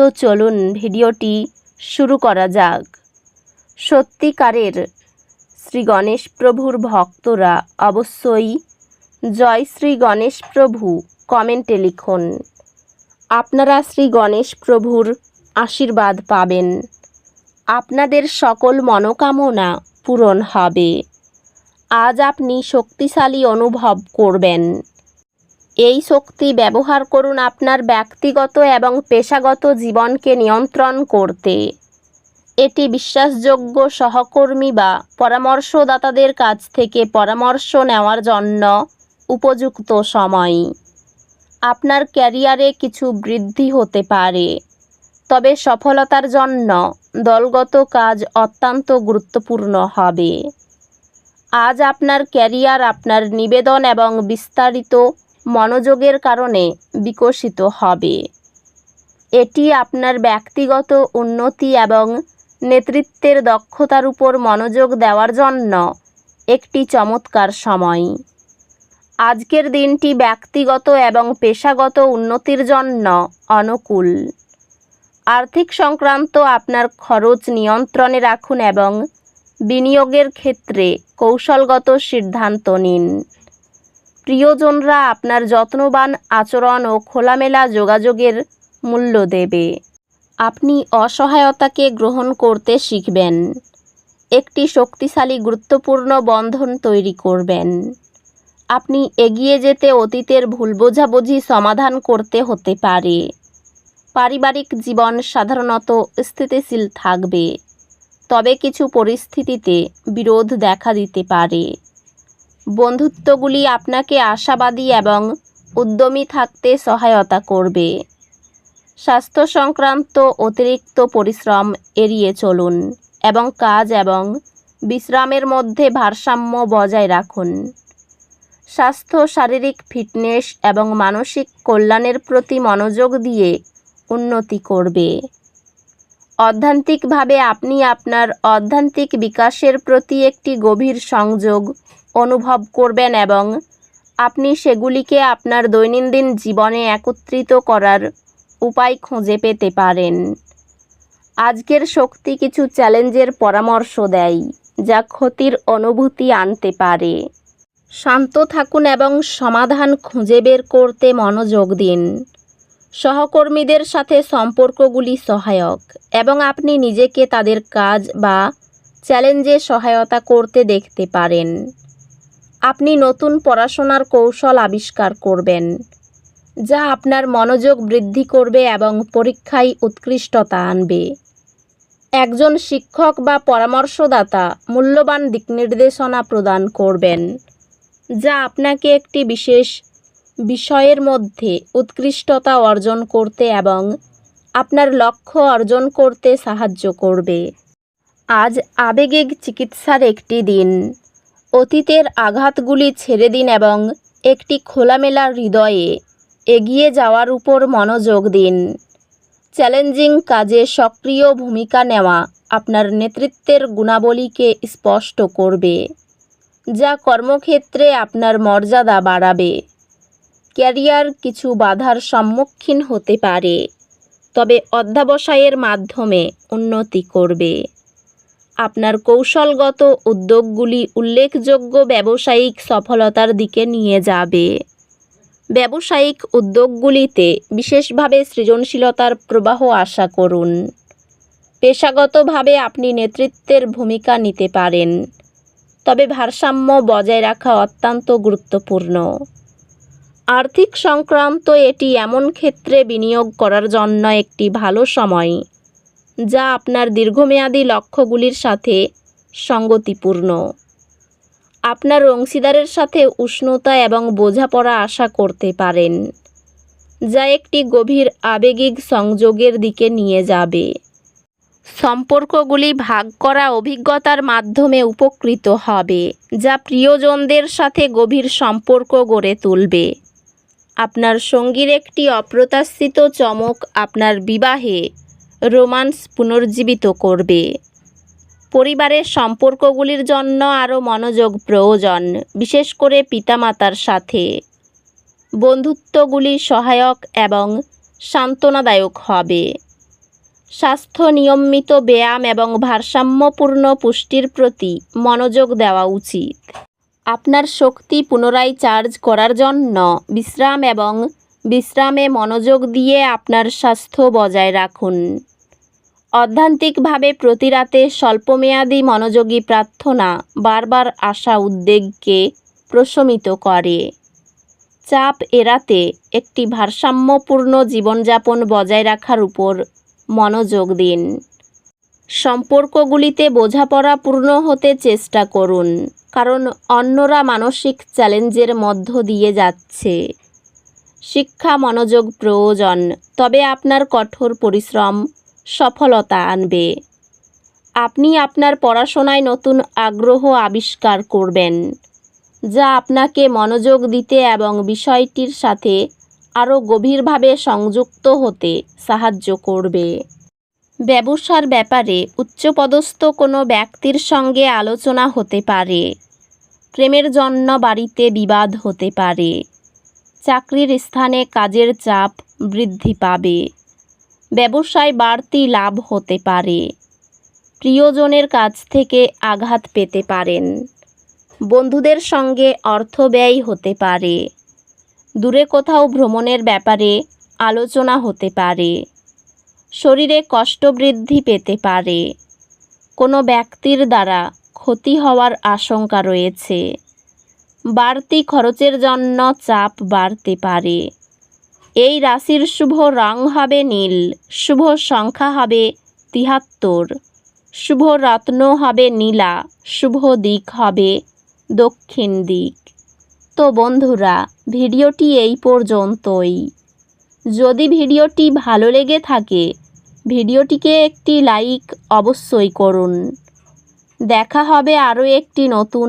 তো চলুন ভিডিওটি শুরু করা যাক। সত্যিকারের শ্রী গণেশ প্রভুর ভক্তরা অবশ্যই জয় শ্রী গণেশ প্রভু কমেন্টে লিখুন। আপনারা শ্রী গণেশ প্রভুর আশীর্বাদ পাবেন। আপনাদের সকল মনোকামনা পূরণ হবে। আজ আপনি শক্তিশালী অনুভব করবেন। এই শক্তি ব্যবহার করুন আপনার ব্যক্তিগত এবং পেশাগত জীবনকে নিয়ন্ত্রণ করতে। এটি বিশ্বাসযোগ্য সহকর্মী বা পরামর্শদাতাদের কাছ থেকে পরামর্শ নেওয়ার জন্য উপযুক্ত সময়। আপনার ক্যারিয়ারে কিছু বৃদ্ধি হতে পারে, তবে সফলতার জন্য দলগত কাজ অত্যন্ত গুরুত্বপূর্ণ হবে। আজ আপনার ক্যারিয়ার, আপনার নিবেদন এবং বিস্তারিত মনোযোগের কারণে বিকশিত হবে। এটি আপনার ব্যক্তিগত উন্নতি এবং নেতৃত্বের দক্ষতার উপর মনোযোগ দেওয়ার জন্য একটি চমৎকার সময়। আজকের দিনটি ব্যক্তিগত এবং পেশাগত উন্নতির জন্য অনুকূল। আর্থিক সংক্রান্ত আপনার খরচ নিয়ন্ত্রণে রাখুন এবং বিনিয়োগের ক্ষেত্রে কৌশলগত সিদ্ধান্ত নিন। প্রিয়জনরা আপনার যত্নবান আচরণ ও খোলামেলা যোগাযোগের মূল্য দেবে। আপনি অসহায়তাকে গ্রহণ করতে শিখবেন। একটি শক্তিশালী, গুরুত্বপূর্ণ বন্ধন তৈরি করবেন। আপনি এগিয়ে যেতে অতীতের ভুল বোঝাবুঝি সমাধান করতে হতে পারে। পারিবারিক জীবন সাধারণত স্থিতিশীল থাকবে, তবে কিছু পরিস্থিতিতে বিরোধ দেখা দিতে পারে। বন্ধুত্বগুলি আপনাকে আশাবাদী এবং উদ্যমী থাকতে সহায়তা করবে। স্বাস্থ্য সংক্রান্ত অতিরিক্ত পরিশ্রম এড়িয়ে চলুন এবং কাজ এবং বিশ্রামের মধ্যে ভারসাম্য বজায় রাখুন। স্বাস্থ্য, শারীরিক ফিটনেস এবং মানসিক কল্যাণের প্রতি মনোযোগ দিয়ে উন্নতি করবে। অধ্যান্তিকভাবে আপনি আপনার অধ্যান্তিক বিকাশের প্রতি একটি গভীর সংযোগ অনুভব করবেন এবং আপনি সেগুলিকে আপনার দৈনন্দিন জীবনে একত্রিত করার উপায় খুঁজে পেতে পারেন। আজকের শক্তি কিছু চ্যালেঞ্জের পরামর্শ দেয়, যা ক্ষতির অনুভূতি আনতে পারে। শান্ত থাকুন এবং সমাধান খুঁজে বের করতে মনোযোগ দিন। সহকর্মীদের সাথে সম্পর্কগুলি সহায়ক এবং আপনি নিজেকে তাদের কাজ বা চ্যালেঞ্জে সহায়তা করতে দেখতে পারেন। আপনি নতুন পড়াশোনার কৌশল আবিষ্কার করবেন, যা আপনার মনোযোগ বৃদ্ধি করবে এবং পরীক্ষায় উৎকৃষ্টতা আনবে। একজন শিক্ষক বা পরামর্শদাতা মূল্যবান দিকনির্দেশনা প্রদান করবেন, যা আপনাকে একটি বিশেষ বিষয়ের মধ্যে উৎকৃষ্টতা অর্জন করতে এবং আপনার লক্ষ্য অর্জন করতে সাহায্য করবে। আজ আবেগিক চিকিৎসার একটি দিন। অতীতের আঘাতগুলি ছেড়ে দিন এবং একটি খোলামেলা হৃদয়ে এগিয়ে যাওয়ার উপর মনোযোগ দিন। চ্যালেঞ্জিং কাজে সক্রিয় ভূমিকা নেওয়া আপনার নেতৃত্বের গুণাবলীকে স্পষ্ট করবে, যা কর্মক্ষেত্রে আপনার মর্যাদা বাড়াবে। ক্যারিয়ার কিছু বাধার সম্মুখীন হতে পারে, তবে অধ্যাবসায়ের মাধ্যমে উন্নতি করবে। আপনার কৌশলগত উদ্যোগগুলি উল্লেখযোগ্য ব্যবসায়িক সফলতার দিকে নিয়ে যাবে। ব্যবসায়িক উদ্যোগগুলিতে বিশেষভাবে সৃজনশীলতার প্রবাহ আশা করুন। পেশাগতভাবে আপনি নেতৃত্বের ভূমিকা নিতে পারেন, তবে ভারসাম্য বজায় রাখা অত্যন্ত গুরুত্বপূর্ণ। আর্থিক সংক্রান্ত এটি এমন ক্ষেত্রে বিনিয়োগ করার জন্য একটি ভালো সময়। যা আপনার দীর্ঘমেয়াদী লক্ষ্যগুলির সাথে সঙ্গতিপূর্ণ। আপনার অংশীদারের সাথে উষ্ণতা এবং বোঝাপড়া আশা করতে পারেন, যা একটি গভীর আবেগিক সংযোগের দিকে নিয়ে যাবে। সম্পর্কগুলি ভাগ করা অভিজ্ঞতার মাধ্যমে উপকৃত হবে, যা প্রিয়জনদের সাথে গভীর সম্পর্ক গড়ে তুলবে। আপনার সঙ্গীর একটি অপ্রত্যাশিত চমক আপনার বিবাহে রোমান্স পুনর্জীবিত করবে। পরিবারের সম্পর্কগুলির জন্য আরও মনোযোগ প্রয়োজন, বিশেষ করে পিতামাতার সাথে। বন্ধুত্বগুলি সহায়ক এবং সান্ত্বনাদায়ক হবে। স্বাস্থ্য নিয়মিত ব্যায়াম এবং ভারসাম্যপূর্ণ পুষ্টির প্রতি মনোযোগ দেওয়া উচিত। আপনার শক্তি পুনরায় চার্জ করার জন্য বিশ্রাম এবং বিশ্রামে মনোযোগ দিয়ে আপনার স্বাস্থ্য বজায় রাখুন। অধ্যান্তিকভাবে প্রতি রাতে স্বল্পমেয়াদী মনোযোগী প্রার্থনা বারবার আসা উদ্বেগকে প্রশমিত করে। চাপ এড়াতে একটি ভারসাম্যপূর্ণ জীবনযাপন বজায় রাখার উপর মনোযোগ দিন। সম্পর্কগুলিতে বোঝাপড়া পূর্ণ হতে চেষ্টা করুন, কারণ অন্যরা মানসিক চ্যালেঞ্জের মধ্য দিয়ে যাচ্ছে। শিক্ষা, মনোযোগ, প্রয়োজন, তবে আপনার কঠোর পরিশ্রম, সফলতা আনবে। আপনি আপনার পড়াশোনায় নতুন আগ্রহ আবিষ্কার করবেন, যা আপনাকে মনোযোগ দিতে এবং বিষয়টির সাথে আরও গভীরভাবে সংযুক্ত হতে সাহায্য করবে। ব্যবসার ব্যাপারে উচ্চপদস্থ কোনো ব্যক্তির সঙ্গে আলোচনা হতে পারে, প্রেমের জন্য বাড়িতে বিবাদ হতে পারে। চাকরির স্থানে কাজের চাপ বৃদ্ধি পাবে। ব্যবসায় বাড়তি লাভ হতে পারে। প্রিয়জনের কাছ থেকে আঘাত পেতে পারেন। বন্ধুদের সঙ্গে অর্থ ব্যয় হতে পারে। দূরে কোথাও ভ্রমণের ব্যাপারে আলোচনা হতে পারে। শরীরে কষ্ট বৃদ্ধি পেতে পারে। কোনো ব্যক্তির দ্বারা ক্ষতি হওয়ার আশঙ্কা রয়েছে। বাড়তি খরচের জন্য চাপ বাড়তে পারে। এই রাশির শুভ রং হবে নীল, শুভ সংখ্যা হবে তিহাত্তর, শুভ রত্ন হবে নীলা, শুভ দিক হবে দক্ষিণ দিক। তো বন্ধুরা, ভিডিওটি এই পর্যন্তই। যদি ভিডিওটি ভালো লেগে থাকে, ভিডিওটিকে একটি লাইক অবশ্যই করুন। দেখা হবে আরও একটি নতুন